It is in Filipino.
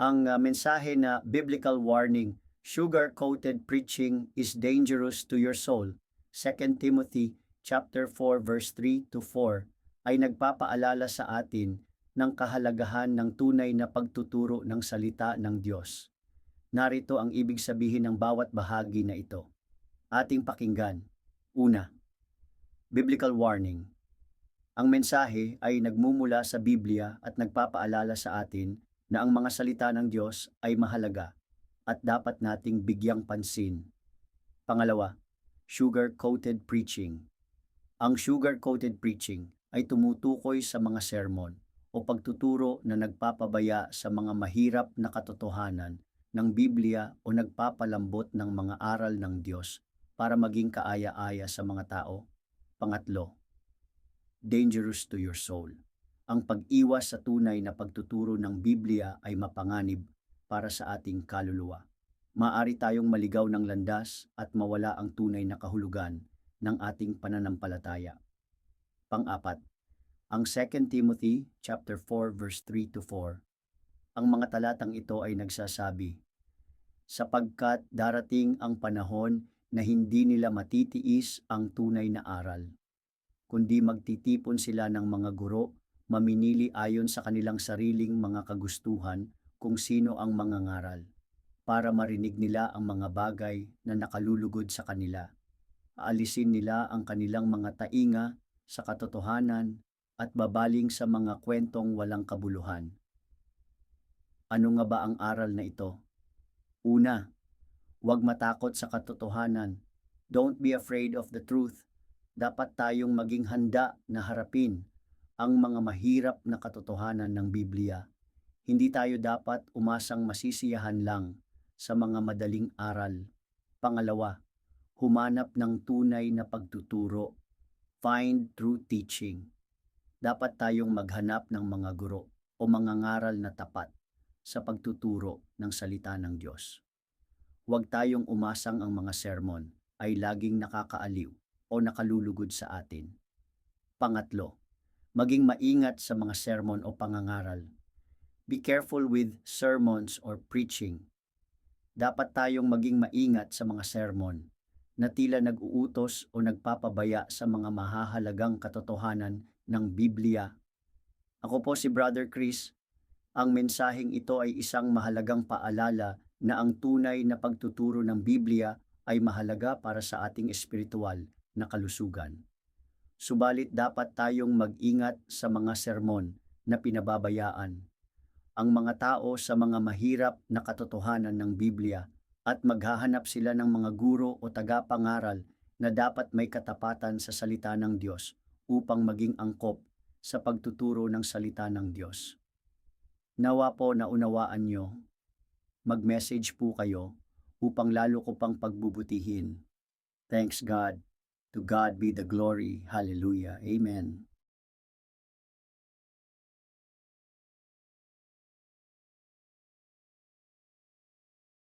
ang uh, mensahe na biblical warning, sugar-coated preaching is dangerous to your soul. 2 Timothy chapter 4 verse 3 to 4 ay nagpapaalala sa atin ng kahalagahan ng tunay na pagtuturo ng salita ng Diyos. Narito ang ibig sabihin ng bawat bahagi na ito. Ating pakinggan. Una, biblical warning. Ang mensahe ay nagmumula sa Biblia at nagpapaalala sa atin na ang mga salita ng Diyos ay mahalaga at dapat nating bigyang pansin. Pangalawa, sugar-coated preaching. Ang sugar-coated preaching ay tumutukoy sa mga sermon o pagtuturo na nagpapabaya sa mga mahirap na katotohanan ng Biblia o nagpapalambot ng mga aral ng Diyos para maging kaaya-aya sa mga tao. Pangatlo, dangerous to your soul. Ang pag-iwas sa tunay na pagtuturo ng Biblia ay mapanganib para sa ating kaluluwa. Maari tayong maligaw ng landas at mawala ang tunay na kahulugan ng ating pananampalataya. Pang-apat, ang 2 Timothy chapter 4 verse 3 to 4. Ang mga talatang ito ay nagsasabi, sapagkat darating ang panahon na hindi nila matitiis ang tunay na aral, kundi magtitipon sila ng mga guro, maminili ayon sa kanilang sariling mga kagustuhan kung sino ang mga ngaral, para marinig nila ang mga bagay na nakalulugod sa kanila. Aalisin nila ang kanilang mga tainga sa katotohanan at babaling sa mga kwentong walang kabuluhan. Ano nga ba ang aral na ito? Una, huwag matakot sa katotohanan. Don't be afraid of the truth. Dapat tayong maging handa na harapin ang mga mahirap na katotohanan ng Biblia. Hindi tayo dapat umasang masisiyahan lang sa mga madaling aral. Pangalawa, humanap ng tunay na pagtuturo. Find true teaching. Dapat tayong maghanap ng mga guro o mga ngaral na tapat sa pagtuturo ng salita ng Diyos. Huwag tayong umasang ang mga sermon ay laging nakakaaliw o nakalulugod sa atin. Pangatlo, maging maingat sa mga sermon o pangangaral. Be careful with sermons or preaching. Dapat tayong maging maingat sa mga sermon na tila nag-uutos o nagpapabaya sa mga mahahalagang katotohanan ng Biblia. Ako po si Brother Chris. Ang mensaheng ito ay isang mahalagang paalala na ang tunay na pagtuturo ng Biblia ay mahalaga para sa ating espiritual na kalusugan. Subalit dapat tayong mag-ingat sa mga sermon na pinababayaan. Ang mga tao sa mga mahirap na katotohanan ng Biblia at maghahanap sila ng mga guro o tagapangaral na dapat may katapatan sa salita ng Diyos upang maging angkop sa pagtuturo ng salita ng Diyos. Nawa po na unawaan nyo, mag-message po kayo upang lalo ko pang pagbubutihin. Thanks God. To God be the glory. Hallelujah. Amen.